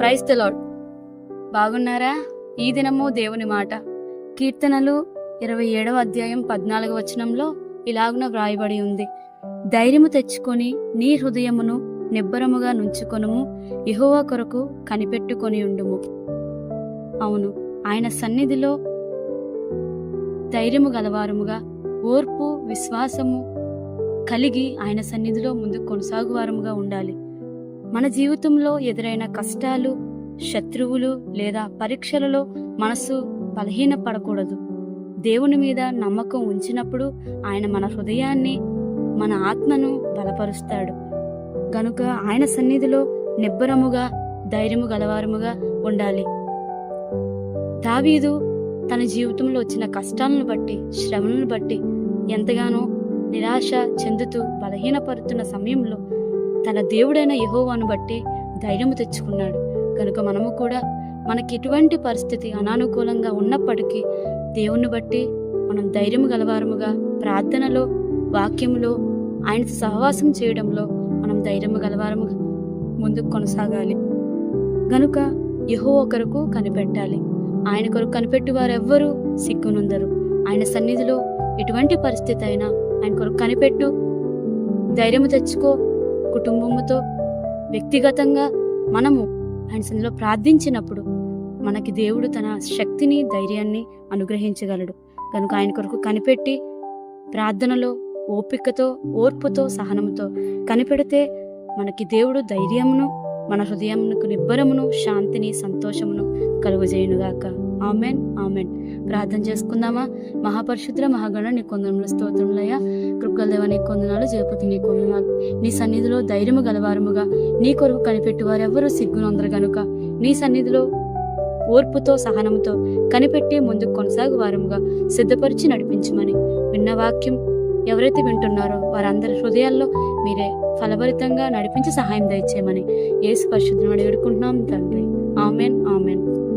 Praise the lord బాగున్నారా? ఈ దినము దేవుని మాట. కీర్తనలు ఇరవై ఏడవ అధ్యాయం పద్నాలుగు వచనంలో ఇలాగున వ్రాయబడి ఉంది. ధైర్యము తెచ్చుకొని నీ హృదయమును నిబ్బరముగా నుంచుకొనుము ఇహోవా కొరకు కనిపెట్టుకొని ఉండుము. అవును ఆయన సన్నిధిలో ధైర్యము గలవారముగా ఓర్పు విశ్వాసము కలిగి ఆయన సన్నిధిలో ముందుకు కొనసాగువారముగా ఉండాలి. మన జీవితంలో ఎదురైన కష్టాలు శత్రువులు లేదా పరీక్షలలో మనసు బలహీన పడకూడదు దేవుని మీద నమ్మకం ఉంచినప్పుడు ఆయన మన హృదయాన్ని మన ఆత్మను బలపరుస్తాడు. గనుక ఆయన సన్నిధిలో నిబ్బరముగా ధైర్యము గలవారముగా ఉండాలి. దావీదు తన జీవితంలో వచ్చిన కష్టాలను బట్టి శ్రమలను బట్టి ఎంతగానో నిరాశ చెందుతూ బలహీనపడుతున్న సమయంలో తన దేవుడైన యహోవాను బట్టి ధైర్యము తెచ్చుకున్నాడు. కనుక మనము కూడా మనకి ఎటువంటి పరిస్థితి అనానుకూలంగా ఉన్నప్పటికీ దేవుణ్ణి బట్టి మనం ధైర్యము గలవారముగా ప్రార్థనలో వాక్యంలో ఆయన సహవాసం చేయడంలో మనం ధైర్యము గలవారముగా ముందుకు కొనసాగాలి. గనుక యహో కొరకు కనిపెట్టాలి. ఆయన కొరకు కనిపెట్టి వారెవ్వరూ సిగ్గునుందరు. ఆయన సన్నిధిలో ఎటువంటి పరిస్థితి అయినా ఆయన కొరకు కనిపెట్టు ధైర్యము తెచ్చుకో కుటుంబముతో వ్యక్తిగతంగా మనము ఆయన సన్నిధిలో ప్రార్థించినప్పుడు మనకి దేవుడు తన శక్తిని ధైర్యాన్ని అనుగ్రహించగలడు. కనుక ఆయన కొరకు కనిపెట్టి ప్రార్థనలో ఓపికతో ఓర్పుతో సహనముతో కనిపెడితే మనకి దేవుడు ధైర్యమును మన హృదయమునకు నిబ్బరమును శాంతిని సంతోషమును కలుగజేయునుగాక. Amen amen. ప్రార్థన చేసుకుందామా? మహాపరిశుద్ర మహాగణ నీ కొందరంలో స్తోత్రములయ్య. కృపగలదేవ నీ కొందనాలు జయపతి నీ కొందనాలు నీ సన్నిధిలో ధైర్యము గలవారముగా నీ కొరకు కనిపెట్టి వారెవ్వరూ సిగ్గునందరు గనుక. నీ సన్నిధిలో ఓర్పుతో సహనంతో కనిపెట్టి ముందుకు కొనసాగు వారముగా సిద్ధపరిచి నడిపించమని విన్న వాక్యం ఎవరైతే వింటున్నారో వారందరి హృదయాల్లో మీరే ఫలభరితంగా నడిపించి సహాయం దయచేయమని ఏసు పరిశుద్ధం వేడుకుంటున్నాం తండ్రి. Amen amen.